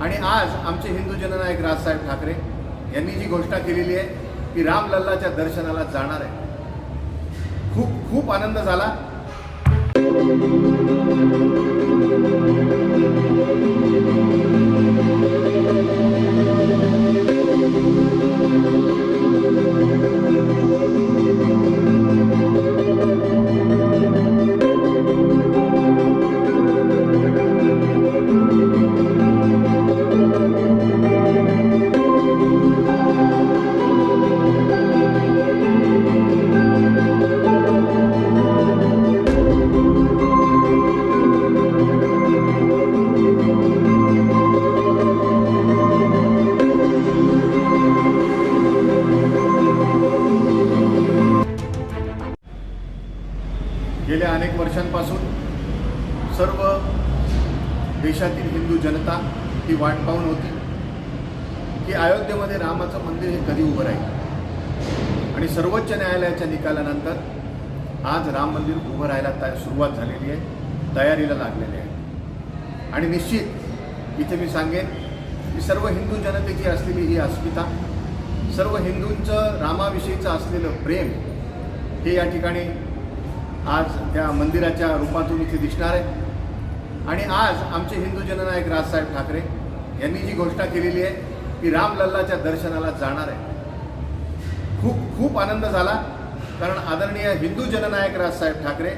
आणि आज आमचे हिंदू जननायक राजसाहेब ठाकरे यांनी जी घोषणा केलेली आहे की रामलल्लाच्या दर्शनाला जाणार आहे. खूप खूप आनंद झाला. गेल्या अनेक वर्षांपासून सर्व देशातील हिंदू जनता ही वाट पाहून होती की अयोध्येमध्ये रामाचं मंदिर हे कधी उभं राहील? आणि सर्वोच्च न्यायालयाच्या निकालानंतर आज राम मंदिर उभं राहायला तया सुरुवात झालेली आहे तयारीला लागलेली आहे. आणि निश्चित इथे मी सांगेन की सर्व हिंदू जनतेची असलेली ही अस्मिता सर्व हिंदूंचं रामाविषयीचं असलेलं प्रेम हे या ठिकाणी आज त्या मंदिराच्या रूपातून इथे दिसणार आहे. आणि आज आमचे हिंदू जननायक राजसाहेब ठाकरे यांनी जी घोषणा केलेली आहे की रामलल्लाच्या दर्शनाला जाणार आहे. खूप खूप आनंद झाला कारण आदरणीय हिंदू जननायक राजसाहेब ठाकरे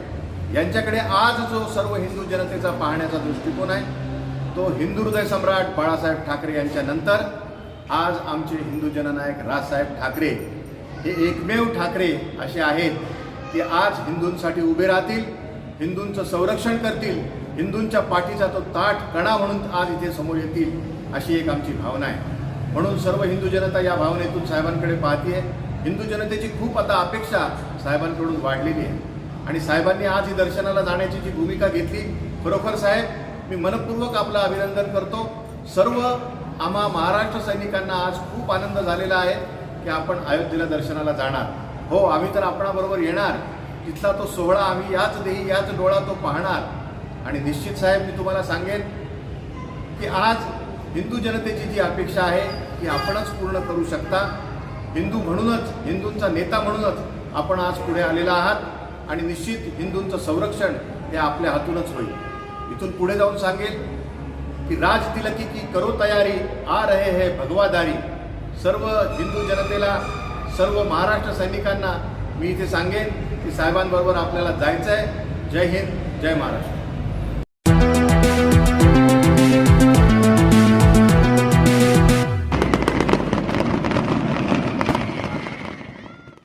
यांच्याकडे आज जो सर्व हिंदू जनतेचा पाहण्याचा दृष्टिकोन आहे तो हिंदू हृदय सम्राट बाळासाहेब ठाकरे यांच्यानंतर आज आमचे हिंदू जननायक राजसाहेब ठाकरे हे एकमेव ठाकरे असे आहेत. की आज हिंदूंसाठी उभे राहतील हिंदूंचं संरक्षण करतील हिंदूंच्या पाठीचा तो ताट कणा म्हणून आज इथे समोर येतील अशी एक आमची भावना आहे. म्हणून सर्व हिंदू जनता या भावनेतून साहेबांकडे पाहतीये. हिंदू जनतेची खूप आता अपेक्षा साहेबांकडून वाढलेली आहे. आणि साहेबांनी आज ही दर्शनाला जाण्याची जी भूमिका घेतली खरोखर साहेब मी मनपूर्वक आपलं अभिनंदन करतो. सर्व आम्हा महाराष्ट्र सैनिकांना आज खूप आनंद झालेला आहे की आपण अयोध्येला दर्शनाला जाणार. हो आम्ही तर आपणाबरोबर येणार. तिथला तो सोहळा आम्ही याच देही याच डोळा तो पाहणार. आणि निश्चित साहेब मी तुम्हाला सांगेन की आज हिंदू जनतेची जी अपेक्षा आहे ती आपणच पूर्ण करू शकता. हिंदू म्हणूनच हिंदूंचा नेता म्हणूनच आपण आज पुढे आलेला आहात आणि निश्चित हिंदूंचं संरक्षण हे आपल्या हातूनच होईल. इथून पुढे जाऊन सांगेल की राज तिलकी की करो तयारी आ रहे है भगवादारी सर्व हिंदू जनतेला सर्व महाराष्ट्र सैनिकांना मी इथे सांगेन की साहेबांबरोबर आपल्याला जायचं आहे जय हिंद जय महाराष्ट्र.